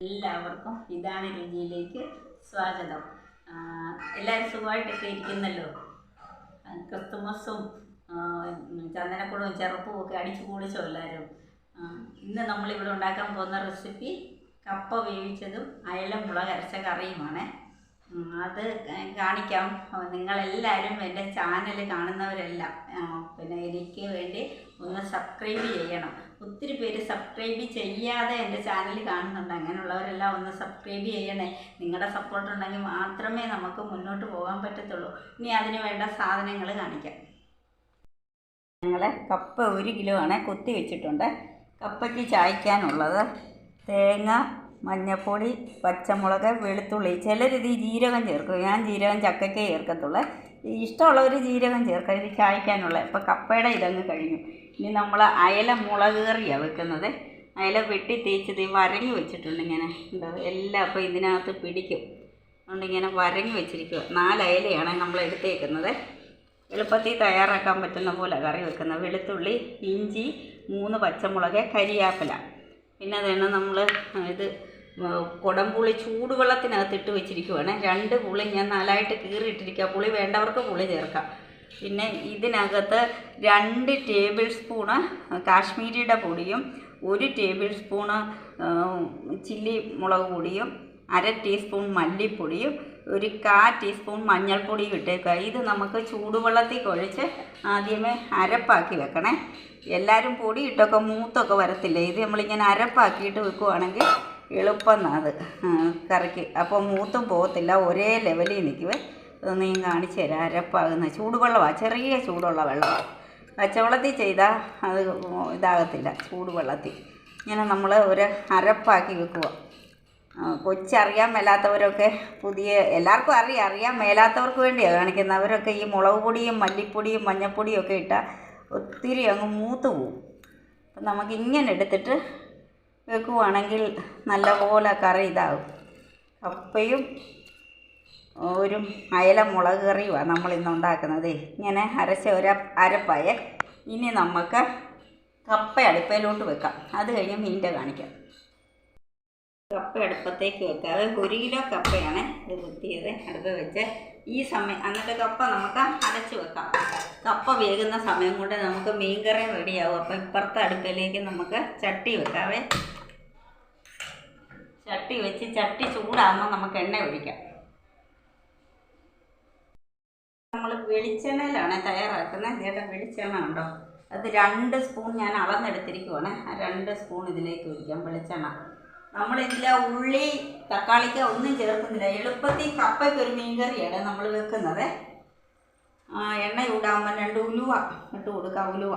എല്ലാവർക്കും ഇതാണ് രുചിയിലേക്ക് സ്വാഗതം. എല്ലാവരും സുഖമായിട്ടൊക്കെ ഇരിക്കുന്നല്ലോ? ക്രിസ്തുമസും ചന്ദനക്കുടവും ചെറുപ്പും ഒക്കെ അടിച്ചു പൊളിച്ചോ എല്ലാവരും ഇന്ന് നമ്മളിവിടെ ഉണ്ടാക്കാൻ പോകുന്ന റെസിപ്പി കപ്പ വേവിച്ചതും അയല മുളക് അരച്ച കറിയുമാണ്. അത് കാണിക്കാം. നിങ്ങളെല്ലാവരും എന്റെ ചാനൽ കാണുന്നവരെല്ലാം പിന്നെ എനിക്ക് വേണ്ടി ഒന്ന് സബ്സ്ക്രൈബ് ചെയ്യണം. ഒത്തിരി പേര് സബ്സ്ക്രൈബ് ചെയ്യാതെ എന്റെ ചാനൽ കാണുന്നുണ്ട്. അങ്ങനെയുള്ളവരെല്ലാം ഒന്ന് സബ്സ്ക്രൈബ് ചെയ്യണേ. നിങ്ങളുടെ സപ്പോർട്ട് ഉണ്ടെങ്കിൽ മാത്രമേ നമുക്ക് മുന്നോട്ട് പോകാൻ പറ്റത്തുള്ളൂ. ഇനി അതിന് വേണ്ട സാധനങ്ങൾ കാണിക്കാം. ഞങ്ങൾ കപ്പ ഒരു കിലോ ആണ് കൊത്തി വെച്ചിട്ടുണ്ട്. കപ്പയ്ക്ക് ചായ്ക്കാനുള്ളത് തേങ്ങ മഞ്ഞപ്പൊടി പച്ചമുളക് വെളുത്തുള്ളി. ചിലരിത് ജീരകം ചേർക്കും. ഞാൻ ജീരകം ചക്കയ്ക്കേ ചേർക്കത്തുള്ളൂ. ഇഷ്ടമുള്ളവർ ജീരകം ചേർക്കാം ഇത് ചായ്ക്കാനുള്ള. ഇപ്പോൾ കപ്പയുടെ ഇതങ്ങ് കഴിഞ്ഞു. ഇനി നമ്മൾ അയല മുളക് കറിയാണ് വെക്കുന്നത്. അയല വെട്ടി തേച്ചത് വരങ്ങി വെച്ചിട്ടുണ്ട് ഇങ്ങനെ. എന്താ എല്ലാം അപ്പോൾ ഇതിനകത്ത് പിടിക്കും. അതുകൊണ്ട് ഇങ്ങനെ വരങ്ങി വെച്ചിരിക്കുക നാല് അയലയാണ് നമ്മൾ എടുത്തേക്കുന്നത്. എളുപ്പത്തിൽ തയ്യാറാക്കാൻ പറ്റുന്ന പോലെ കറി വെക്കുന്നത്. വെളുത്തുള്ളി ഇഞ്ചി മൂന്ന് പച്ചമുളക് കരിയാപ്പില. പിന്നെ അതാണ് നമ്മൾ ഇത് കുടംപുളി ചൂടുവെള്ളത്തിനകത്ത് ഇട്ട് വെച്ചിരിക്കുവാണ്. രണ്ട് പുളി ഞാൻ നാലായിട്ട് കീറിയിട്ടിരിക്കുക പുളി വേണ്ടവർക്ക് പുളി ചേർക്കാം. പിന്നെ ഇതിനകത്ത് രണ്ട് ടേബിൾ സ്പൂണ് കാശ്മീരിയുടെ പൊടിയും ഒരു ടേബിൾ സ്പൂണ് ചില്ലി മുളക് പൊടിയും അര ടീസ്പൂൺ മല്ലിപ്പൊടിയും ഒരു കാ ടീസ്പൂൺ മഞ്ഞൾപ്പൊടിയും ഇട്ടേക്കുക ഇത് നമുക്ക് ചൂടുവെള്ളത്തിൽ കുഴച്ച് ആദ്യമേ അരപ്പാക്കി വെക്കണേ. എല്ലാവരും പൊടി ഇട്ടൊക്കെ മൂത്തൊക്കെ വരത്തില്ല? ഇത് നമ്മളിങ്ങനെ അരപ്പാക്കിയിട്ട് വെക്കുവാണെങ്കിൽ എളുപ്പം അത് കറിക്ക്. അപ്പോൾ മൂത്തും പോകത്തില്ല ഒരേ ലെവലിൽ നിൽക്കുവേ ഇതൊന്ന് ഞാൻ കാണിച്ചു തരാം. അരപ്പാകുന്ന ചൂടുവെള്ളമാണ് ചെറിയ ചൂടുള്ള വെള്ളമാണ് പച്ചവെള്ളത്തിൽ ചെയ്താൽ അത് ഇതാകത്തില്ല. ചൂടുവെള്ളത്തിൽ. ഇങ്ങനെ നമ്മൾ ഒരു അരപ്പാക്കി വെക്കുക കൊച്ചറിയാൻ മേലാത്തവരൊക്കെ പുതിയ എല്ലാവർക്കും അറിയാം അറിയാൻ മേലാത്തവർക്ക് വേണ്ടിയാണ് കാണിക്കുന്നത് അവരൊക്കെ ഈ മുളക് പൊടിയും മല്ലിപ്പൊടിയും മഞ്ഞൾപ്പൊടിയും ഒക്കെ ഇട്ടാൽ ഒത്തിരി അങ്ങ് മൂത്ത് പോവും. അപ്പം നമുക്ക് ഇങ്ങനെ എടുത്തിട്ട് വെക്കുവാണെങ്കിൽ നല്ലപോലെ കറി ഇതാകും. കപ്പയും ഒരു അയല മുളക് കറിയുമാണ് നമ്മളിന്ന് ഉണ്ടാക്കുന്നത്. ഇങ്ങനെ അരച്ച ഒരു അരപ്പായ. ഇനി നമുക്ക് കപ്പ അടുപ്പയിലോട്ട് വെക്കാം. അത് കഴിഞ്ഞ് മീന്റെ കാണിക്കാം. കപ്പ അടുപ്പത്തേക്ക് വെക്കാതെ ഒരു കിലോ കപ്പയാണ് ഇത് കുത്തിയത് അടുപ്പ് വെച്ച്. ഈ സമയം അന്നത്തെ കപ്പ നമുക്ക് അടച്ചു വെക്കാം. കപ്പ വേകുന്ന സമയം കൊണ്ട് നമുക്ക് മീൻകറി റെഡിയാവും. അപ്പം ഇപ്പുറത്തെ അടുപ്പിലേക്ക് നമുക്ക് ചട്ടി വെക്കാവേ. ചട്ടി വെച്ച് ചട്ടി ചൂടാകുമ്പോൾ നമുക്ക് എണ്ണ ഒഴിക്കാം. നമ്മൾ വെളിച്ചെണ്ണയിലാണ് തയ്യാറാക്കുന്നത്. ചേട്ടാ വെളിച്ചെണ്ണ ഉണ്ടോ? അത് രണ്ട് സ്പൂൺ ഞാൻ അളന്നെടുത്തിരിക്കുവാണ്. ആ രണ്ട് സ്പൂൺ ഇതിലേക്ക് ഒഴിക്കാം വെളിച്ചെണ്ണ. നമ്മളിതിൽ ഉള്ളി തക്കാളിക്ക ഒന്നും ചേർക്കുന്നില്ല. എളുപ്പത്തിൽ കപ്പയ്ക്ക് ഒരു മീൻകറിയാണ് നമ്മൾ വെക്കുന്നത്. എണ്ണ ചൂടാകുമ്പോൾ രണ്ട് ഉലുവ ഇട്ട് കൊടുക്കാം ഉലുവ.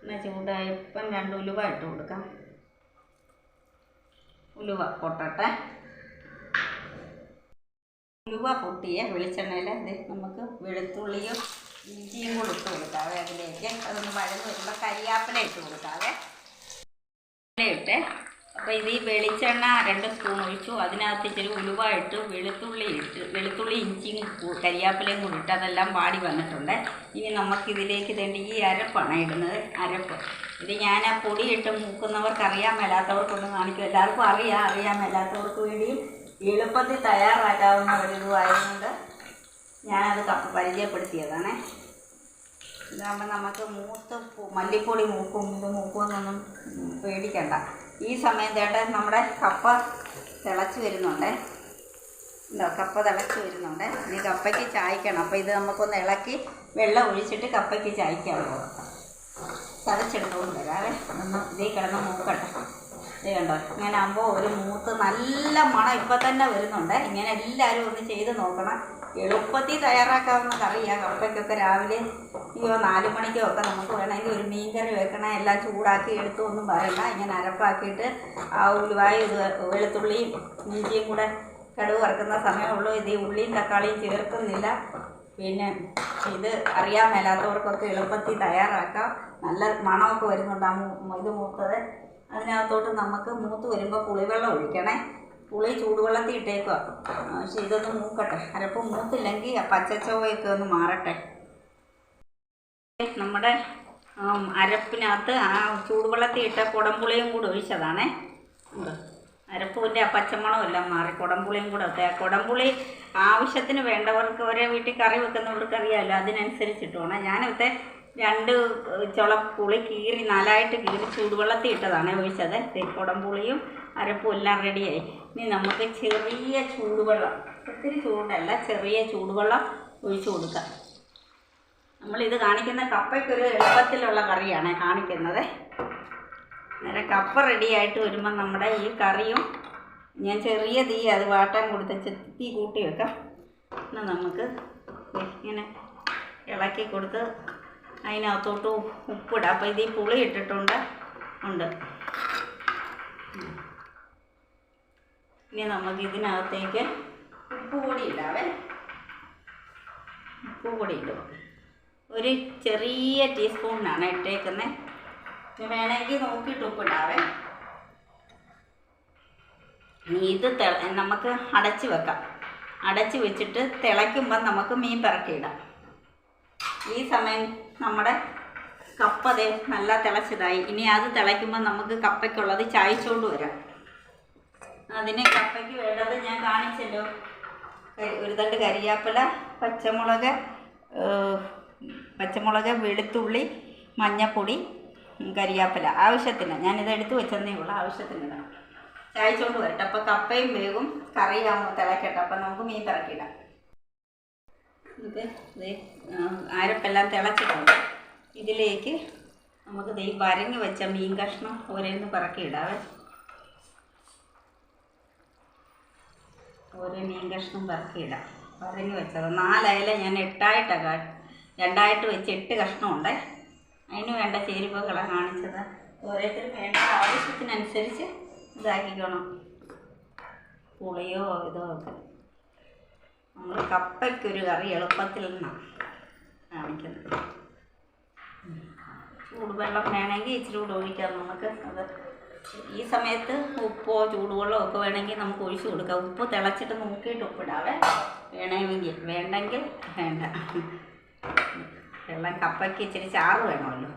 എണ്ണ ചൂടായപ്പം രണ്ട് ഉലുവ ഇട്ട് കൊടുക്കാം. ഉലുവ പൊട്ടട്ടെ. ഉലുവ പൊട്ടിയ വെളിച്ചെണ്ണയിൽ നമുക്ക് വെളുത്തുള്ളിയും ഇഞ്ചിയും കൂടി ഇട്ട് കൊടുക്കാവേ അതിലേക്ക്. അതൊന്ന് വഴന്ന് വരുമ്പോൾ കരിയാപ്പില ഇട്ട് കൊടുക്കാവേ. അപ്പോൾ ഇത് ഈ വെളിച്ചെണ്ണ രണ്ട് സ്പൂൺ ഒഴിച്ചു. അതിനകത്ത് ഇച്ചിരി ഉലുവ ഇട്ട് വെളുത്തുള്ളി ഇട്ട് വെളുത്തുള്ളി ഇഞ്ചിയും കരിയാപ്പിലയും കൂടി ഇട്ട് അതെല്ലാം വാടി വന്നിട്ടുണ്ട്. ഇനി നമുക്കിതിലേക്ക് തേണ്ട ഈ അരപ്പാണ് ഇടുന്നത്. അരപ്പ്. ഇത് ഞാൻ ആ പൊടി ഇട്ട് മൂക്കുന്നവർക്ക് അറിയാൻ മേലാത്തവർക്കൊന്ന് കാണിക്കും. എല്ലാവർക്കും അറിയാം അറിയാൻ മേലാത്തവർക്ക് വേണ്ടിയും എളുപ്പത്തിൽ തയ്യാറാക്കാവുന്ന ഒരു ഇതുമായതുകൊണ്ട് ഞാനത് കപ്പ് പരിചയപ്പെടുത്തിയതാണേ. ഇതാകുമ്പോൾ നമുക്ക് മൂത്ത് മല്ലിപ്പൊടി മൂക്കും. ഇത് മൂക്കുമെന്നൊന്നും പേടിക്കണ്ട. ഈ സമയം തേട്ട നമ്മുടെ കപ്പ തിളച്ച് വരുന്നുണ്ട്. ഉണ്ടോ കപ്പ തിളച്ച് വരുന്നുണ്ട്. ഇനി കപ്പയ്ക്ക് ചായ്ക്കണം. അപ്പോൾ ഇത് നമുക്കൊന്ന് ഇളക്കി വെള്ളം ഒഴിച്ചിട്ട് കപ്പയ്ക്ക് ചായ്ക്കാൻ പോകാം ചതച്ചെടുത്തുകൊണ്ട് വരാവേ. ഒന്ന് ഇതേ കിടന്ന് മൂക്കട്ടെ. ഇത് കണ്ടോ? ഇങ്ങനെ ആകുമ്പോൾ ഒരു മൂത്ത് നല്ല മണം ഇപ്പം തന്നെ വരുന്നുണ്ട്. ഇങ്ങനെ എല്ലാവരും ഒന്ന് ചെയ്ത് നോക്കണം. എളുപ്പത്തിൽ തയ്യാറാക്കാവുന്ന കറിയാണ് കപ്പയ്ക്കൊക്കെ രാവിലെ അയ്യോ നാല് മണിക്കോ ഒക്കെ നമുക്ക് വേണമെങ്കിൽ ഒരു മീൻ കറി വെക്കണം. എല്ലാം ചൂടാക്കി എടുത്തു ഒന്നും പറയണ്ട. ഇങ്ങനെ അരപ്പാക്കിയിട്ട് ആ ഉലുവായ വെളുത്തുള്ളിയും ഇഞ്ചിയും കൂടെ കടുവ് വറുക്കുന്ന സമയമുള്ളൂ ഇത് ഈ ഉള്ളിയും തക്കാളിയും ചേർക്കുന്നില്ല. പിന്നെ ഇത് അറിയാൻ മേലാത്തവർക്കൊക്കെ എളുപ്പത്തിൽ തയ്യാറാക്കാം. നല്ല മണമൊക്കെ വരുന്നുണ്ട് ആ ഇത് മൂത്തത്. അതിനകത്തോട്ട് നമുക്ക് മൂത്ത് വരുമ്പോൾ പുളിവെള്ളം ഒഴിക്കണേ. പുളി ചൂടുവെള്ളത്തിൽ ഇട്ടേക്കുക പക്ഷെ ഇതൊന്ന് മൂക്കട്ടെ. അരപ്പ് മൂത്തില്ലെങ്കിൽ പച്ചച്ചോവയൊക്കെ ഒന്ന് മാറട്ടെ. നമ്മുടെ അരപ്പിനകത്ത് ആ ചൂടുവെള്ളത്തിൽ ഇട്ട കുടംപുളിയും കൂടെ ഒഴിച്ചതാണേ. അരപ്പൂവിന്റെ ആ എല്ലാം മാറി. കുടംപുളിയും കൂടെ ഒക്കെ കുടംപുളി ആവശ്യത്തിന് വേണ്ടവർക്ക് ഒരേ വീട്ടിൽ കറി വെക്കുന്നവർക്ക് അറിയാമല്ലോ അതിനനുസരിച്ചിട്ട് വേണം. ഞാനിവിടുത്തെ രണ്ട് ചുള പുളി കീറി നാലായിട്ട് കീറി ചൂടുവെള്ളത്തിൽ ഇട്ടതാണ് ഒഴിച്ചത്. കുടംപുളിയും അരപ്പും എല്ലാം റെഡിയായി. ഇനി നമുക്ക് ചെറിയ ചൂടുവെള്ളം ഒത്തിരി ചൂടല്ല ചെറിയ ചൂടുവെള്ളം ഒഴിച്ചു കൊടുക്കാം. നമ്മളിത് കാണിക്കുന്ന കപ്പയ്ക്കൊരു എളുപ്പത്തിലുള്ള കറിയാണ് കാണിക്കുന്നത്. നേരെ കപ്പ റെഡിയായിട്ട് വരുമ്പോൾ നമ്മുടെ ഈ കറിയും ഞാൻ ചെറിയ തീ അത് വാട്ടാൻ കൊടുത്ത് തീ കൂട്ടി വെക്കാം. എന്നാൽ നമുക്ക് ഇങ്ങനെ ഇളക്കി കൊടുത്ത് അതിനകത്തോട്ട് ഉപ്പിടാം. അപ്പോൾ ഇത് ഈ പുളി ഇട്ടിട്ടുണ്ട്. ഉണ്ട്. ഇനി നമുക്ക് ഇതിനകത്തേക്ക് ഉപ്പ് കൂടി ഇടാവേ ഉപ്പ് കൂടി ഇടുക ഒരു ചെറിയ ടീസ്പൂണിനാണ് ഇട്ടേക്കുന്നത് വേണമെങ്കിൽ നോക്കിയിട്ട് ഇനി ഇത് നമുക്ക് അടച്ച് വെക്കാം. അടച്ച് വെച്ചിട്ട് തിളയ്ക്കുമ്പം നമുക്ക് മീൻ പിറക്കിയിടാം. ഈ സമയം നമ്മുടെ കപ്പ നല്ല തിളച്ചതായി. ഇനി അത് തിളയ്ക്കുമ്പോൾ നമുക്ക് കപ്പയ്ക്കുള്ളത് ചായച്ചുകൊണ്ട് വരാം. അതിന് കപ്പയ്ക്ക് വേണ്ടത് ഞാൻ കാണിച്ചല്ലോ. ഒരു തണ്ട് കരിയാപ്പില പച്ചമുളക് പച്ചമുളക് വെളുത്തുള്ളി മഞ്ഞപ്പൊടി കരിയാപ്പില. ആവശ്യത്തിന്. ഞാനിത് എടുത്ത് വെച്ചെന്നേ ഉള്ളൂ. ആവശ്യത്തിന് ചായച്ചോണ്ട് വരട്ടെ. അപ്പോൾ കപ്പയും വേഗം കറിയാകുമ്പോൾ തിളക്കട്ടെ. അപ്പം നമുക്ക് മീൻ തിളക്കിടാം ഇത് ആരപ്പെല്ലാം തിളച്ചിട്ടുണ്ട്. ഇതിലേക്ക് നമുക്ക് ദേ വരഞ്ഞ് വെച്ച മീൻ കഷ്ണം ഓരോന്ന് പറക്കിയിടാവേ. ഓരോ മീൻ കഷ്ണം പറക്കിയിടാം. വരഞ്ഞ് വെച്ചത്. നാലയില ഞാൻ എട്ടായിട്ടാണ് രണ്ടായിട്ട് വെച്ച് എട്ട് കഷ്ണമുണ്ടേ. അതിന് വേണ്ട ചേരുവകളാണ് കാണിച്ചത്. ഓരോരുത്തരും വേണ്ട ആവശ്യത്തിനനുസരിച്ച് ഇതാക്കിക്കണം. പുളിയോ ഇതോ നമ്മൾ കപ്പയ്ക്കൊരു കറി എളുപ്പത്തിൽ നിന്നാണ് കാണിക്കുന്നത്. ചൂടുവെള്ളം വേണമെങ്കിൽ ഇച്ചിരി കൂടെ ഒഴിക്കാം നമുക്ക്. അത് ഈ സമയത്ത് ഉപ്പോ ചൂടുവെള്ളമോ ഒക്കെ വേണമെങ്കിൽ നമുക്ക് ഒഴിച്ചു കൊടുക്കാം. ഉപ്പ് തിളച്ചിട്ട് നോക്കിയിട്ട് ഉപ്പിടാവേ വേണമെങ്കിൽ വേണ്ടെങ്കിൽ വേണ്ട. വെള്ളം കപ്പയ്ക്ക് ഇച്ചിരി ചാറ് വേണമല്ലോ.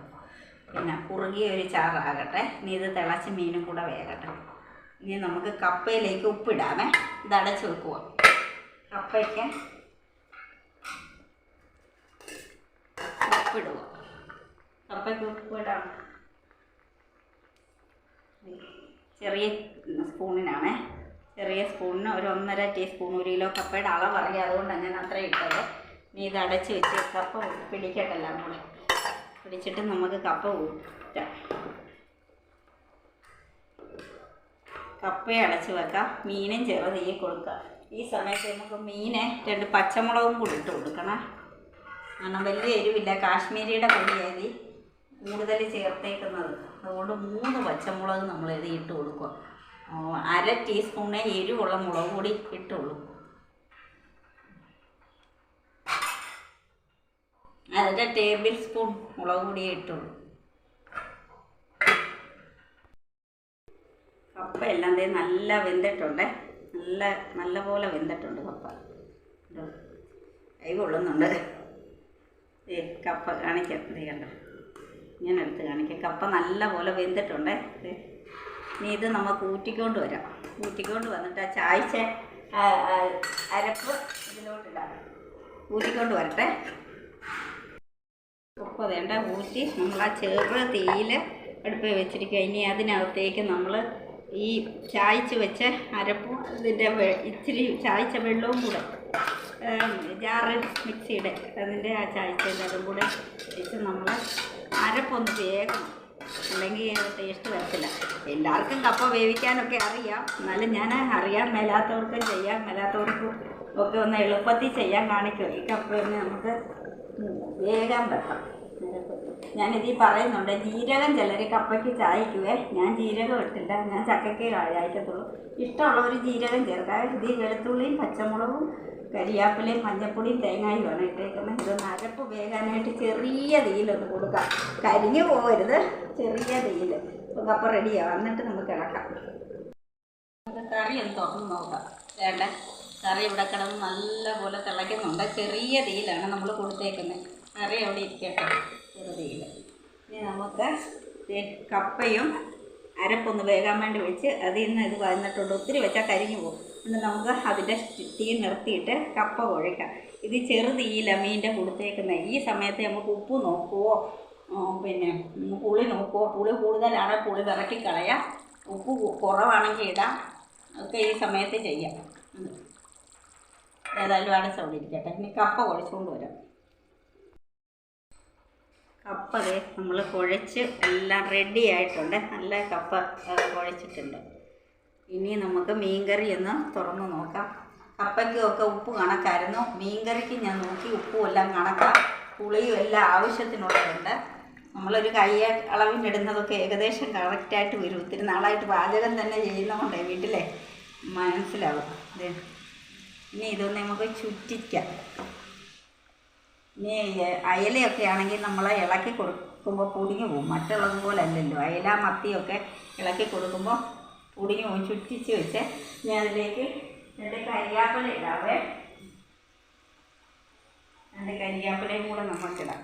പിന്നെ കുറുകിയ ഒരു ചാറാകട്ടെ. ഇനി ഇത് തിളച്ച് മീനും കൂടെ വേകട്ടെ. ഇനി നമുക്ക് കപ്പയിലേക്ക് ഉപ്പിടാമേ. ഇത് അടച്ച് വെക്കുക കപ്പയ്ക്ക് ഉപ്പിടുക കപ്പയ്ക്ക് ഉപ്പിടാം ചെറിയ സ്പൂണിനാണേ. ചെറിയ സ്പൂണിന് ഒരു ഒന്നര ടീസ്പൂൺ ഒരു കിലോ കപ്പയുടെ അളവ് അറിയാം. അതുകൊണ്ടാണ് ഞാൻ അത്ര ഇട്ടത്. ഇനി ഇത് അടച്ച് വെച്ച് കപ്പ പിടിക്കട്ടല്ല കൂടെ പിടിച്ചിട്ട് നമുക്ക് കപ്പ ഊറ്റാം. കപ്പയെ അടച്ച് വെക്കാം. മീനും ചെറുത് ഈ കൊടുക്കാം. ഈ സമയത്ത് നമുക്ക് മീനെ രണ്ട് പച്ചമുളകും കൂടി ഇട്ട് കൊടുക്കണം. കാരണം വലിയ എരിവില്ല. കാശ്മീരിയുടെ പൊടിയായി കൂടുതൽ ചേർത്തേക്കുന്നത്. അതുകൊണ്ട് മൂന്ന് പച്ചമുളക് നമ്മൾ ഇത് ഇട്ട് കൊടുക്കുക. അര ടീസ്പൂണേ എരിവുള്ള മുളക് പൊടി ഇട്ടുള്ളൂ അര ടേബിൾ സ്പൂൺ മുളക് പൊടിയേ ഇട്ടുള്ളൂ കപ്പ എല്ലാം ദേ നല്ല വെന്തിട്ടുണ്ട്. നല്ല നല്ല പോലെ വെന്തിട്ടുണ്ട് കപ്പ. കൈ കൊള്ളുന്നുണ്ട്. കപ്പ കാണിക്കാം. കണ്ടോ? ഞാൻ എടുത്ത് കാണിക്കാം. കപ്പ നല്ല പോലെ വെന്തിട്ടുണ്ട്. ഇനി ഇത് നമുക്ക് ഊറ്റിക്കൊണ്ട് വരാം. ഊറ്റിക്കൊണ്ട് വന്നിട്ട് ആ ചായച്ച അരപ്പ് ഇതിലോട്ടിടാം. ഊറ്റിക്കൊണ്ട് വരട്ടെ. ഉപ്പ് വേണ്ട ഊറ്റി നമ്മൾ ആ ചെറു തീയിൽ അടുപ്പിൽ വെച്ചിരിക്കുക. ഇനി അതിനകത്തേക്ക് നമ്മൾ ഈ ചായച്ച് വെച്ച അരപ്പും ഇതിന്റെ ഇച്ചിരി ചായച്ച വെള്ളവും കൂടെ ജാറ് മിക്സിയുടെ അതിന്റെ ആ ചായച്ചതിന്റെ അതും കൂടെ വെച്ച് നമ്മൾ അരപ്പൊന്ന് വേഗണം അല്ലെങ്കിൽ ടേസ്റ്റ് വരത്തില്ല. എല്ലാവർക്കും കപ്പ വേവിക്കാനൊക്കെ അറിയാം. എന്നാലും ഞാൻ അറിയാൻ മേലാത്തവർക്കും ചെയ്യാൻ മേലാത്തവർക്കും ഒക്കെ ഒന്ന് എളുപ്പത്തിൽ ചെയ്യാൻ കാണിക്കും. ഈ കപ്പ തന്നെ നമുക്ക് വേഗം വെക്കാം. ഞാനിത് പറയുന്നുണ്ട് ജീരകം ചിലർ കപ്പയ്ക്ക് ചായക്കുവേ. ഞാൻ ജീരകം ഇട്ടില്ല. ഞാൻ ചക്കയ്ക്ക് ചായക്കത്തുള്ളൂ ഇഷ്ടമുള്ളവർ ജീരകം ചേർക്കാം ഇത് വെളുത്തുള്ളിയും പച്ചമുളകും കരിയാപ്പിലയും മഞ്ഞപ്പൊടിയും തേങ്ങായുമാണ് ഇട്ടേക്കുന്നത് ഇതൊന്ന് നരപ്പ് വേകാനായിട്ട് ചെറിയ തീയിലൊന്ന് കൊടുക്കാം. കരിഞ്ഞു പോകരുത്. ചെറിയ തീയിൽ. ഇപ്പം കപ്പ റെഡിയാവും. എന്നിട്ട് നമുക്ക് ഇളക്കാം നമുക്ക് കറി ഒന്ന് തുറന്ന് നോക്കാം. വേണ്ട? കറി ഇവിടെ കിടന്ന് നല്ലപോലെ തിളയ്ക്കുന്നുണ്ട്. ചെറിയ തീയിലാണ് നമ്മൾ കൊടുത്തേക്കുന്നത് കറി അവിടെ ഇരിക്കട്ടെ. ചെറുതീയിൽ ഇനി നമുക്ക് കപ്പയും അരപ്പൊന്ന് വേകാൻ വേണ്ടി വെച്ച് അതിൽ നിന്ന് ഇത് വന്നിട്ടുണ്ട്. ഒത്തിരി വെച്ചാൽ കരിഞ്ഞു പോകും. എന്നിട്ട് നമുക്ക് അതിന്റെ തീ നിർത്തിയിട്ട് കപ്പ കുഴയ്ക്കാം. ഇത് ചെറു തീയില മീനിന്റെ കൊടുത്തേക്കുന്നത് ഈ സമയത്ത് നമുക്ക് ഉപ്പ് നോക്കുവോ? പിന്നെ പുളി നോക്കുവോ? പുളി കൂടുതലാണെങ്കിൽ പുളി വിറക്കി കളയാം. ഉപ്പ് കുറവാണെങ്കിൽ ഇടാം. ഒക്കെ ഈ സമയത്ത് ചെയ്യാം. ഏതായാലും അവിടെ സൗണ്ട് ഇനി കപ്പ കുഴച്ചുകൊണ്ട് വരാം. കപ്പ നമ്മൾ കുഴച്ച് എല്ലാം റെഡി ആയിട്ടുണ്ട്. നല്ല കപ്പ കുഴച്ചിട്ടുണ്ട്. ഇനി നമുക്ക് മീൻകറി ഒന്ന് തുറന്ന് നോക്കാം. കപ്പയ്ക്കുമൊക്കെ ഉപ്പ് കണക്കായിരുന്നു. മീൻകറിക്ക് ഞാൻ നോക്കി ഉപ്പും എല്ലാം കണക്കാം. പുളിയും എല്ലാം ആവശ്യത്തിനുള്ളതുണ്ട്. നമ്മളൊരു കൈ അളവിനിടുന്നതൊക്കെ ഏകദേശം കറക്റ്റായിട്ട് വരും. ഒത്തിരി നാളായിട്ട് പാചകം തന്നെ ചെയ്യുന്നതുകൊണ്ടേ വീട്ടിലെ മനസ്സിലാവും. ഇത് ഇനി ഇതൊന്ന് നമുക്ക് ചുറ്റിക്കാം. ഇനി അയലയൊക്കെ ആണെങ്കിൽ നമ്മൾ ഇളക്കി കൊടുക്കുമ്പോൾ പൊടിഞ്ഞു പോകും. മറ്റുള്ളത് പോലെ അല്ലല്ലോ അയല മത്തിയൊക്കെ ഇളക്കി കൊടുക്കുമ്പോൾ പോകും ചുറ്റിച്ച് വെച്ച് ഞാൻ അതിലേക്ക് രണ്ട് കരിയാപ്പില ഇടാവേ. രണ്ട് കരിയാപ്പിലയും കൂടെ നമുക്കിടാം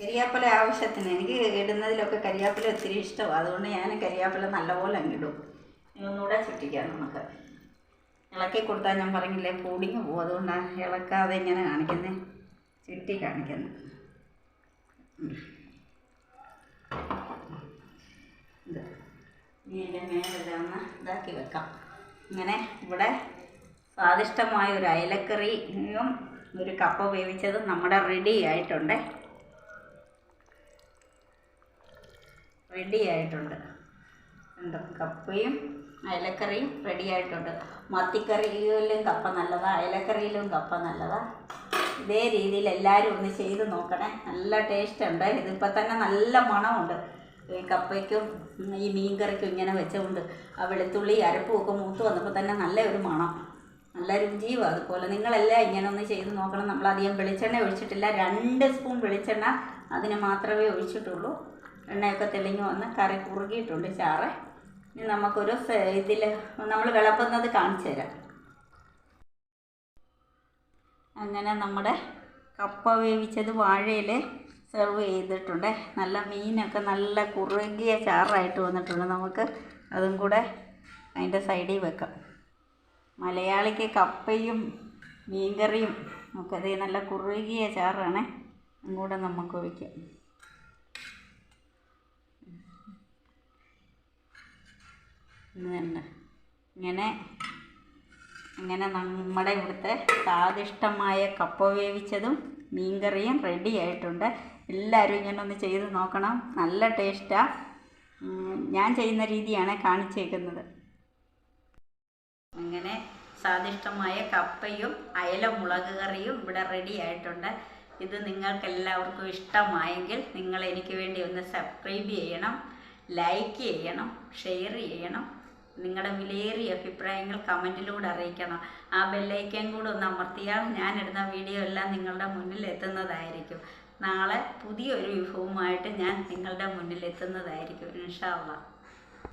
കരിയാപ്പില ആവശ്യത്തിന് എനിക്ക് ഇടുന്നതിലൊക്കെ കരിയാപ്പില ഒത്തിരി ഇഷ്ടമാണ്. അതുകൊണ്ട് ഞാൻ കരിയാപ്പില നല്ലപോലെ അങ്ങിടും ഇടും. ഒന്നുകൂടെ ചുറ്റിക്കാം നമുക്ക്. ഇളക്കി കൊടുത്താൽ ഞാൻ പറഞ്ഞില്ലേ പൊടിഞ്ഞു പോകും. അതുകൊണ്ടാണ് ഇളക്കാതെ ഇങ്ങനെ കാണിക്കുന്നത് ചുറ്റി കാണിക്കുന്നത് ഉം. ഇത് ഇനി ഇതാക്കി വെക്കാം. ഇങ്ങനെ ഇവിടെ സ്വാദിഷ്ടമായ ഒരു അയലക്കറിയും ഒരു കപ്പ വേവിച്ചതും നമ്മുടെ റെഡി ആയിട്ടുണ്ട്. റെഡി ആയിട്ടുണ്ട്. കപ്പയും അയലക്കറിയും റെഡി ആയിട്ടുണ്ട്. മത്തിക്കറിയിലും കപ്പ നല്ലതാണ് അയലക്കറിയിലും കപ്പ നല്ലതാണ് ഇതേ രീതിയിൽ എല്ലാവരും ഒന്ന് ചെയ്ത് നോക്കണേ. നല്ല ടേസ്റ്റ് ഉണ്ട്. ഇതിപ്പോൾ തന്നെ നല്ല മണമുണ്ട്. ഈ കപ്പയ്ക്കും ഈ മീൻ കറിക്കും ഇങ്ങനെ വെച്ചുകൊണ്ട് ആ വെളുത്തുള്ളി അരപ്പും ഒക്കെ മൂത്ത് വന്നപ്പോൾ തന്നെ നല്ല ഒരു മണം. നല്ല രുചിയും അതുപോലെ. നിങ്ങളെല്ലാം ഇങ്ങനെ ഒന്ന് ചെയ്ത് നോക്കണം. നമ്മൾ അധികം വെളിച്ചെണ്ണ ഒഴിച്ചിട്ടില്ല. രണ്ട് സ്പൂൺ വെളിച്ചെണ്ണ അതിന് മാത്രമേ ഒഴിച്ചിട്ടുള്ളൂ. എണ്ണയൊക്കെ തെളിഞ്ഞു വന്ന് കറി കുറുകിയിട്ടുണ്ട് ചാറ്. ഇനി നമുക്കൊരു ഇതിൽ നമ്മൾ വിളമ്പുന്നത് കാണിച്ചു തരാം. അങ്ങനെ നമ്മുടെ കപ്പ വേവിച്ചത് വാഴയിൽ സെർവ് ചെയ്തിട്ടുണ്ട്. നല്ല മീനൊക്കെ നല്ല കുറുകിയ ചാറായിട്ട് വന്നിട്ടുണ്ട് നമുക്ക്. അതും കൂടെ അതിന്റെ സൈഡിൽ വെക്കാം. മലയാളിക്ക് കപ്പയും മീൻകറിയും ഒക്കെ അതേ നല്ല കുറുകിയ ചാറാണ്. അതും കൂടെ നമുക്ക് ഒഴിക്കാം. ഇങ്ങനെ ഇങ്ങനെ അങ്ങനെ നമ്മുടെ ഇവിടുത്തെ സ്വാദിഷ്ടമായ കപ്പ വേവിച്ചതും മീൻകറിയും റെഡി ആയിട്ടുണ്ട്. എല്ലാവരും ഇങ്ങനെ ഒന്ന് ചെയ്ത് നോക്കണം. നല്ല ടേസ്റ്റാണ് ഞാൻ ചെയ്യുന്ന രീതിയാണ് കാണിച്ചേക്കുന്നത്. അങ്ങനെ സ്വാദിഷ്ടമായ കപ്പയും അയല മുളക് കറിയും ഇവിടെ റെഡി ആയിട്ടുണ്ട്. ഇത് നിങ്ങൾക്ക് എല്ലാവർക്കും ഇഷ്ടമായെങ്കിൽ നിങ്ങൾ എനിക്ക് വേണ്ടി ഒന്ന് സബ്സ്ക്രൈബ് ചെയ്യണം ലൈക്ക് ചെയ്യണം ഷെയർ ചെയ്യണം. നിങ്ങളുടെ വിലയേറിയ അഭിപ്രായങ്ങൾ കമന്റിലൂടെ അറിയിക്കണം. ആ ബെല്ലൈക്കൻ കൂടെ ഒന്ന് അമർത്തിയാൽ ഞാനിടുന്ന വീഡിയോ എല്ലാം നിങ്ങളുടെ മുന്നിൽ എത്തുന്നതായിരിക്കും. നാളെ പുതിയൊരു വിഭവമായിട്ട് ഞാൻ നിങ്ങളുടെ മുന്നിൽ എത്തുന്നതായിരിക്കും ഇൻഷാ അള്ളാ.